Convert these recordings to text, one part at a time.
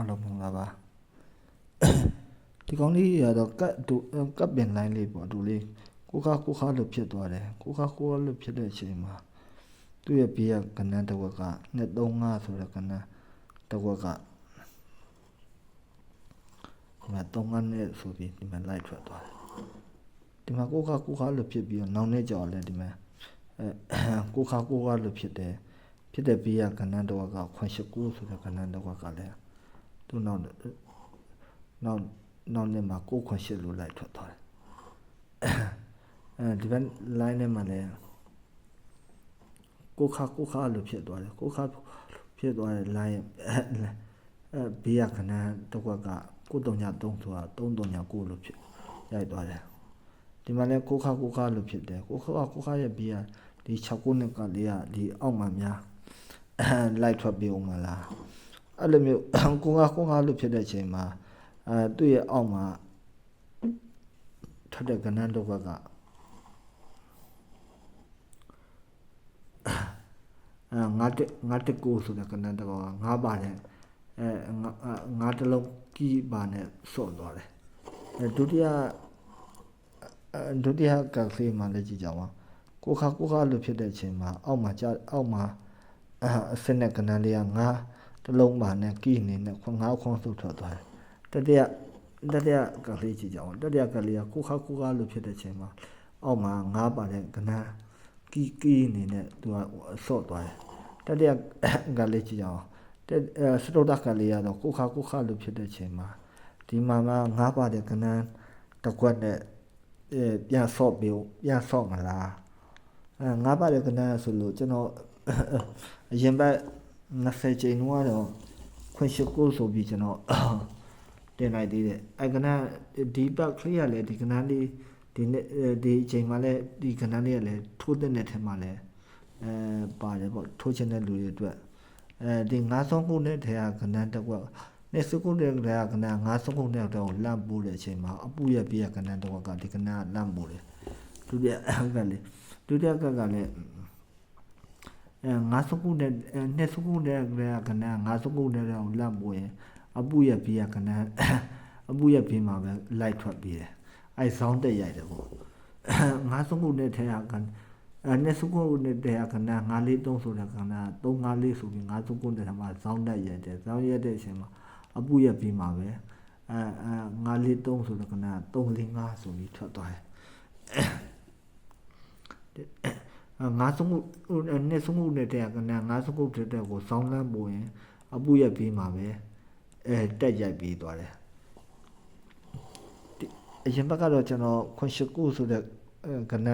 အားလုံးမင်္ဂလာပါဒီကောင်းလေးရတော့ကတ်တူကတ်ပင်လိုင်းလေးပေါ့တူလေးကိုခါကိုခါလို့ဖြစ်သွားတယ်ကိုခါကိုခါလို့ဖြစ်တဲ့အချိန်မှာသူ့ရဲ့ဘေးကကနန်းတစ်ဝက်က235ဆိုတဲ့ကနန်းတစ်ဝက်ကဒီမှာ35နဲ့ဆိုပြီးဒီမှာလိုက်ထွက်သွားတယ်ဒီမှာကိုခါကိုခါလို့ဖြစ်ပြီးတော့နောင်နဲ့ကြော်လဲဒီမှာအဲကိုခါကိုခါလို့ဖြစ်တယ်ဖြစ်တဲ့ဘေးကကနန်းတစ်ဝက်က89ဆိုတဲ့ကနန်းတစ်ဝက်ကလည်း သူ့နောက်နောက်နောက်နဲ့မှာကိုခွန်ရှစ်လို့လိုက်ထွက်သွားတယ်အဲဒီဘက် line နဲ့မှာလည်းကိုခါကိုခါလို့ဖြစ်သွားတယ်ကိုခါဖြစ်သွားတဲ့ line အဲဘေးရခဏတစ်ခွက်ကကို303ဆိုတာ339လို့ဖြစ်ရိုက်သွားတယ်ဒီမှာလည်းကိုခါကိုခါလို့ဖြစ်တယ်ကိုခါကိုခါရဲ့ဘေးကဒီ69နဲ့ကလေးကဒီအောက်မှာများလိုက်ထွက်ပြီးအောင်မလား အဲ့လိုမျိုးကိုငါကိုငါလို့ဖြစ်တဲ့အချိန်မှာအဲသူ့ရဲ့အောက်မှာထပ်တဲ့ကဏ္ဍတစ်ဘက်ကအဲငါတငါတကိုဆိုတဲ့ကဏ္ဍတစ်ဘက်ကငါပါတယ်အဲငါငါတလုံးကီးပါနဲ့ဆော့သွားတယ်အဲဒုတိယအဲဒုတိယကဖေးမှလည်းကြည့်ကြပါကိုခါကိုခါလို့ဖြစ်တဲ့အချိန်မှာအောက်မှာကြာအောက်မှာအစနဲ့ကဏ္ဍလေးကငါ တစ်လုံးပါနဲ့ကီးနေနဲ့ခွန်ငါးခွန်ဆုတ်ထွက်သွားတယ်တတိယတတိယကလေးကြည့်ကြအောင်တတိယကလေးကကိုခါကိုခါလို့ဖြစ်တဲ့ချိန်မှာအောက်မှာငါးပါတဲ့ကဏ္ဍကီးကီးနေနဲ့သူကဆော့သွားတယ်တတိယကလေးကြည့်ကြအောင်တစတုတ္တကလေးကတော့ကိုခါကိုခါလို့ဖြစ်တဲ့ချိန်မှာဒီမှာမှာငါးပါတဲ့ကဏ္ဍတစ်ခွက်နဲ့အဲပြန်ဆော့ပြီးပြန်ဆော့မလားအဲငါးပါတဲ့ကဏ္ဍဆိုလို့ကျွန်တော်အရင်ဘက် 20ချိန်တော့တော့ခွင့်ရှိကိုဆိုပြီးကျွန်တော်တင်လိုက်သေးတယ်အဲကနဒီဘက်ခလေးရလဲဒီကနလေးဒီနေ့ဒီအချိန်မှလဲဒီကနလေးရလဲထိုးတဲ့တဲ့ထဲမှာလဲအဲပါတယ်ပေါ့ထိုးချင်တဲ့လူတွေအတွက်အဲဒီငါးဆုံးခုနဲ့ထဲကကနန်းတစ်ကွက်နေစုခုနဲ့ထဲကကနန်းငါးဆုံးခုနဲ့တော့လန့်ပိုးတဲ့အချိန်မှာအပူရပြရကနန်းတစ်ကွက်ကဒီကနန်းလန့်ပိုးတယ်ဒုတိယကလည်းဒုတိယကကလည်းအဲ ငါးစုပ်ခုနဲ့နှစ်စုပ်ခုနဲ့ကနန်းငါးစုပ်ခုနဲ့တော့လန့်ပိုးရင်အပူရပြရကနန်းအပူရပြမှာပဲလိုက်ထွက်ပြီးတယ်အဲဆောင်းတက်ရိုက်တယ်ပေါ့ငါးစုပ်ခုနဲ့ထဲကကအဲနှစ်စုပ်ခုနဲ့ထဲကကနန်းငါးလေးသုံးဆိုတဲ့ကနန်းသုံးငါးလေးဆိုပြီးငါးစုပ်ခုနဲ့ထဲမှာဆောင်းတက်ရိုက်တယ်ဆောင်းရက်တဲ့အချိန်မှာအပူရပြမှာပဲအဲအဲငါးလေးသုံးဆိုတဲ့ကနန်း3 4 5ဆိုပြီးထွက်သွားတယ် ငါးစုံနဲ့စုံနဲ့တဲ့ကနငါးစုံတဲ့တဲ့ကိုစောင်းလန်းပို့ရင်အပူရက်ပြီးမှာပဲအဲတက်ရိုက်ပြီးသွားတယ်အရင်ဘက်ကတော့ကျွန်တော်ခွန်ရှိကုဆိုတဲ့ကန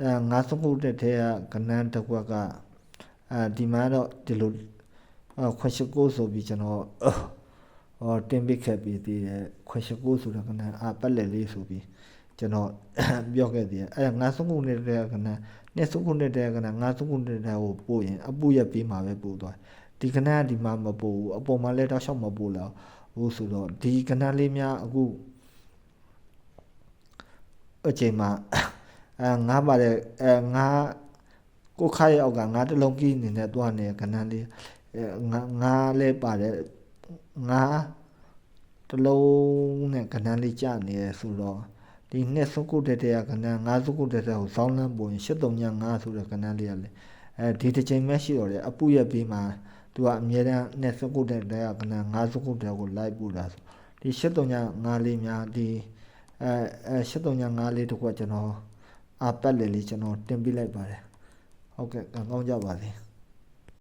အဲငါးစုံတဲ့တဲ့ကနန်းတစ်ခွက်ကအဲဒီမှာတော့ဒီလိုခွန်ရှိကုဆိုပြီးကျွန်တော်ဟောတင်ပစ်ခဲ့ပြီးသေးတယ်ခွန်ရှိကုဆိုတဲ့ကနန်းအပတ်လက်လေးဆိုပြီးကျွန်တော်ပြောခဲ့သေးတယ်အဲငါးစုံနေတဲ့ကန န်းနှစ်စုခုနှစ်တဲ့ကနငါးစုခုနှစ်တဲ့ကိုပို့ရင်အပူရက်ပြီးမှာပဲပို့သွားဒီကနကဒီမှာမပို့ဘူးအပေါ်မှာလည်းတော့ရှောက်မပို့လာဘူးဆိုတော့ဒီကနလေးများအခုအချိန်မှာအဲငါးပါတဲ့အဲငါးကိုခိုင်အောက်ကငါးတလုံးကြီးနေနဲ့တွားနေကနလေးငါငါးလဲပါတယ်ငါးတလုံးနဲ့ကနလေးကြနေရဆိုတော့ ဒီနှစ်စုကုတဲ့တဲ့ကဏ္ဍငါးစုကုတဲ့တဲ့ကိုဇောင်းလန်းပုံ8395ဆိုတဲ့ကဏ္ဍလေးရလေအဲဒီတစ်ချိန်မှရှိတော့တယ်အပူရပြီးမှသူကအမြဲတမ်းနှစ်စုကုတဲ့တဲ့ကဏ္ဍငါးစုကုတဲ့ကိုလိုက်ပို့တာဆိုဒီ8395လေးများဒီအဲအဲ8395လေးတကွကျွန်တော်အပတ်လေလေးကျွန်တော်တင်ပြလိုက်ပါတယ်ဟုတ်ကဲ့ကောင်းကြပါစေ